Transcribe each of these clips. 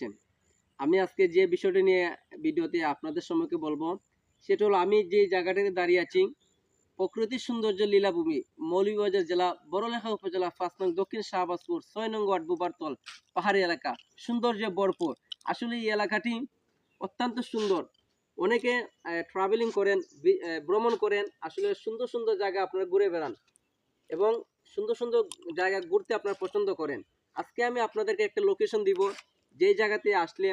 আসছেন আমি আজকে যে বিষয়টি নিয়ে ভিডিওতে আপনাদের সম্মুখে বলব, সেটা হলো আমি যে জায়গাটাতে দাঁড়িয়ে আছি, প্রকৃতির সৌন্দর্য লীলাভূমি, মৌলভীবাজার জেলা, বড়লেখা উপজেলা, পাঁচ নং দক্ষিণ শাহবাজপুর, ছয় নং ওয়ার্ড বুবারতল, পাহাড়ি এলাকা, সৌন্দর্যে ভরপুর। আসলে এই এলাকাটি অত্যন্ত সুন্দর। অনেকে ট্রাভেলিং করেন ভ্রমণ করেন, আসলে সুন্দর সুন্দর জায়গা আপনারা ঘুরে বেড়ান এবং সুন্দর সুন্দর জায়গা ঘুরতে আপনারা পছন্দ করেন। আজকে আমি আপনাদেরকে একটা লোকেশন দিব যেই জায়গাতে আসলে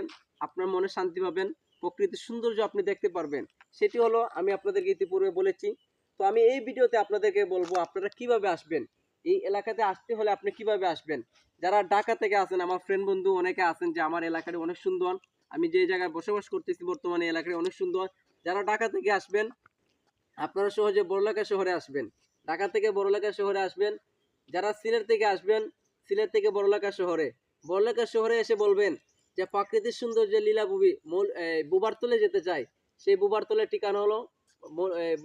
আপনার মনে শান্তি পাবেন, প্রকৃতির সৌন্দর্য আপনি দেখতে পারবেন, সেটি হলো আমি আপনাদেরকে ইতিপূর্বে বলেছি। তো আমি এই ভিডিওতে আপনাদেরকে বলব আপনারা কীভাবে আসবেন, এই এলাকাতে আসতে হলে আপনি কীভাবে আসবেন? যারা ঢাকা থেকে আছেন, আমার ফ্রেন্ড বন্ধু অনেকে আছেন যে আমার এলাকাটা অনেক সুন্দর, আমি যে জায়গায় বসবাস করতেছি বর্তমানে এলাকাটা অনেক সুন্দর। যারা ঢাকা থেকে আসবেন, আপনারা সহজে বড়লেখা শহরে আসবেন, ঢাকা থেকে বড়লেখা শহরে আসবেন। যারা সিলেট থেকে আসবেন, সিলেট থেকে বড়লেখা শহরে। বড়লেখা শহরে এসে বলবেন যে প্রাকৃতিক সৌন্দর্য লীলাভূমি মূল বুবারতলে যেতে চাই। সেই বুবারতলের ঠিকানা হলো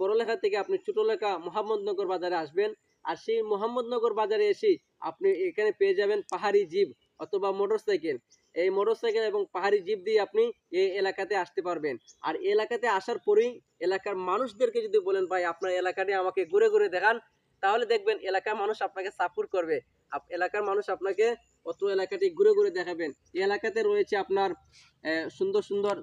বড়লেখা থেকে আপনি ছোটলেখা মোহাম্মদনগর বাজারে আসবেন। আর সেই মোহাম্মদনগর বাজারে এসে আপনি এখানে পেয়ে যাবেন পাহাড়ি জিপ অথবা মোটরসাইকেল। এই মোটরসাইকেল এবং পাহাড়ি জীব দিয়ে আপনি এই এলাকাতে আসতে পারবেন। আর এলাকাতে আসার পরেই এলাকার মানুষদেরকে যদি বলেন, ভাই, আপনার এলাকাটি আমাকে ঘুরে ঘুরে দেখান, তাহলে দেখবেন এলাকার মানুষ আপনাকে সাপোর্ট করবে। এলাকার মানুষ আপনাকে অত এলাকাটি ঘুরে ঘুরে দেখাবেন। এই এলাকাতে রয়েছে আপনার সুন্দর সুন্দর